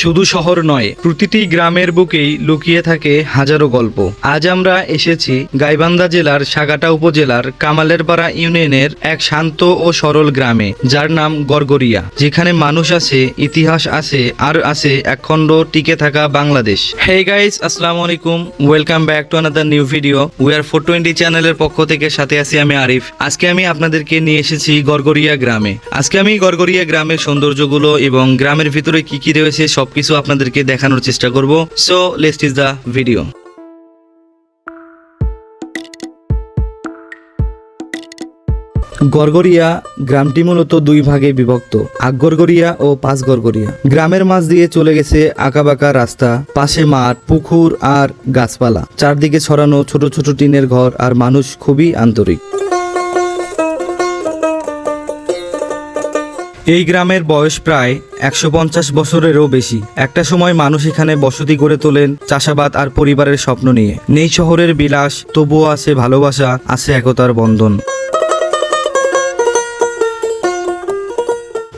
শুধু শহর নয়, প্রতিটি গ্রামের বুকেই লুকিয়ে থাকে হাজারো গল্প। আজ আমরা এসেছি গাইবান্ধা জেলার সাগাটা উপজেলার কামালেরপাড়া ইউনিয়নের এক শান্ত ও সরল গ্রামে, যার নাম গরগরিয়া, যেখানে মানুষ আছে, ইতিহাস আছে, আর আছে একখণ্ড টিকে থাকা বাংলাদেশ। হে গাইস আসসালামু আলাইকুম। Welcome back to another new video we are four twenty চ্যানেলের পক্ষ থেকে সাথে আছি আমি আরিফ। আজকে আমি আপনাদেরকে নিয়ে এসেছি গরগরিয়া গ্রামে। আজকে আমি গরগরিয়া গ্রামের সৌন্দর্যগুলো এবং গ্রামের ভিতরে কি কি রয়েছে সবকিছু আপনাদেরকে দেখানোর চেষ্টা করব। সো লেস্ট ইজ দ্য ভিডিও গরগরিয়া গ্রামটি মূলত দুই ভাগে বিভক্ত আকগরগরিয়া ও পাঁচ গরগরিয়া গ্রামের মাঝ দিয়ে চলে গেছে আঁকাবাঁকা রাস্তা, পাশে মাঠ, পুকুর আর গাছপালা। চারদিকে ছড়ানো ছোট ছোট টিনের ঘর আর মানুষ খুবই আন্তরিক। এই গ্রামের বয়স প্রায় একশো পঞ্চাশ বছরেরও বেশি। একটা সময় মানুষ এখানে বসতি গড়ে তোলেন চাষাবাদ আর পরিবারের স্বপ্ন নিয়ে। নেই শহরের বিলাস, তবুও আছে ভালোবাসা, আছে একতার বন্ধন।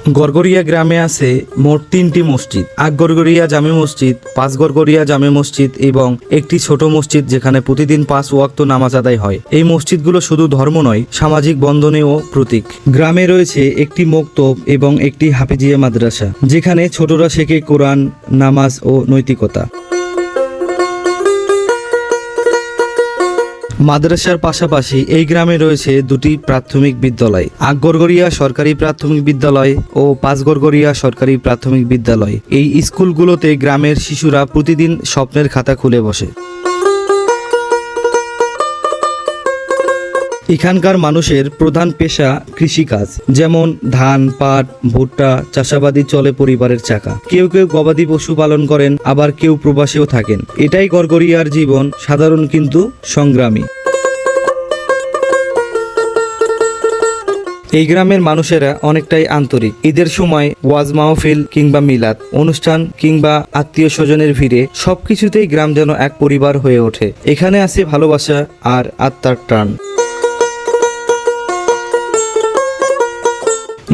গরগরিয়া গ্রামে আছে মোট তিনটি মসজিদ। আক গরগরিয়া জামে মসজিদ, পাঁচ গরগরিয়া জামে মসজিদ এবং একটি ছোট মসজিদ যেখানে প্রতিদিন পাঁচ ওয়াক্ত নামাজ আদায় হয়। এই মসজিদগুলো শুধু ধর্ম নয়, সামাজিক বন্ধনেও প্রতীক। গ্রামে রয়েছে একটি মোক্তব এবং একটি হাফিজিয়া মাদ্রাসা, যেখানে ছোটরা শেখে কোরআন, নামাজ ও নৈতিকতা। মাদ্রাসার পাশাপাশি এই গ্রামে রয়েছে দুটি প্রাথমিক বিদ্যালয় আকগরগরিয়া সরকারি প্রাথমিক বিদ্যালয় ও পাঁচগরগরিয়া সরকারি প্রাথমিক বিদ্যালয়। এই স্কুলগুলোতে গ্রামের শিশুরা প্রতিদিন স্বপ্নের খাতা খুলে বসে। এখানকার মানুষের প্রধান পেশা কৃষিকাজ, যেমন ধান, পাট, ভুট্টা চাষাবাদি চলে পরিবারের চাকা। কেউ কেউ গবাদি পশু পালন করেন, আবার কেউ প্রবাসেও থাকেন। এটাই গরগরিয়ার জীবন, সাধারণ কিন্তু সংগ্রামী। এই গ্রামের মানুষেরা অনেকটাই আন্তরিক। ঈদের সময় ওয়াজ মাহফিল কিংবা মিলাদ, অনুষ্ঠান কিংবা আত্মীয় স্বজনের ভিড়ে সবকিছুতেই গ্রাম যেন এক পরিবার হয়ে ওঠে। এখানে আছে ভালোবাসা আর আত্মার টান।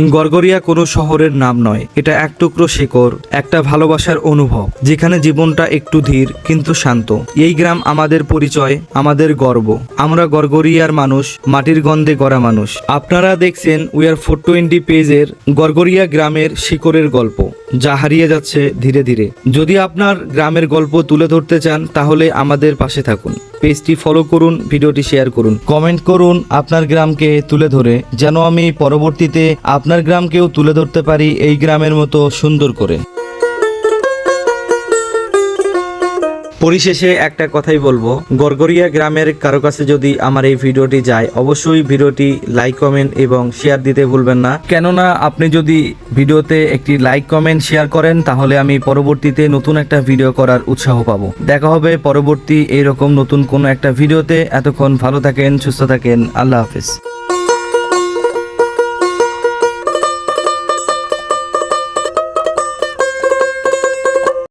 গরগরিয়া কোনো শহরের নাম নয়। এটা এক টুকরো শেকড়, একটা ভালোবাসার অনুভব, যেখানে জীবনটা একটু ধীর কিন্তু শান্ত। এই গ্রাম আমাদের পরিচয়, আমাদের গর্ব। আমরা গরগরিয়ার মানুষ, মাটির গন্ধে গড়া মানুষ। আপনারা দেখছেন উই আর ফোর টোয়েন্টি পেজের গরগরিয়া গ্রামের শিকড়ের গল্প। যা হারিয়ে যাচ্ছে ধীরে ধীরে। যদি আপনার গ্রামের গল্প তুলে ধরতে চান, তাহলে আমাদের পাশে থাকুন। পেজটি ফলো করুন, ভিডিওটি শেয়ার করুন। কমেন্ট করুন আপনার গ্রামকে তুলে ধরে, যেন আমি পরবর্তীতে আপনার গ্রামকেও তুলে ধরতে পারি এই গ্রামের মতো সুন্দর করে। পরিশেষে একটা কথাই বলব। গরগরিয়া গ্রামের কারও কাছে যদি আমার এই ভিডিওটি যায়, অবশ্যই ভিডিওটি লাইক কমেন্ট এবং শেয়ার দিতে ভুলবেন না। কেননা আপনি যদি ভিডিওতে একটি লাইক কমেন্ট শেয়ার করেন, তাহলে আমি পরবর্তীতে নতুন একটা ভিডিও করার উৎসাহ পাবো। দেখা হবে পরবর্তী এইরকম নতুন কোনো একটা ভিডিওতে। এতক্ষণ ভালো থাকেন, সুস্থ থাকেন। আল্লাহ হাফিজ।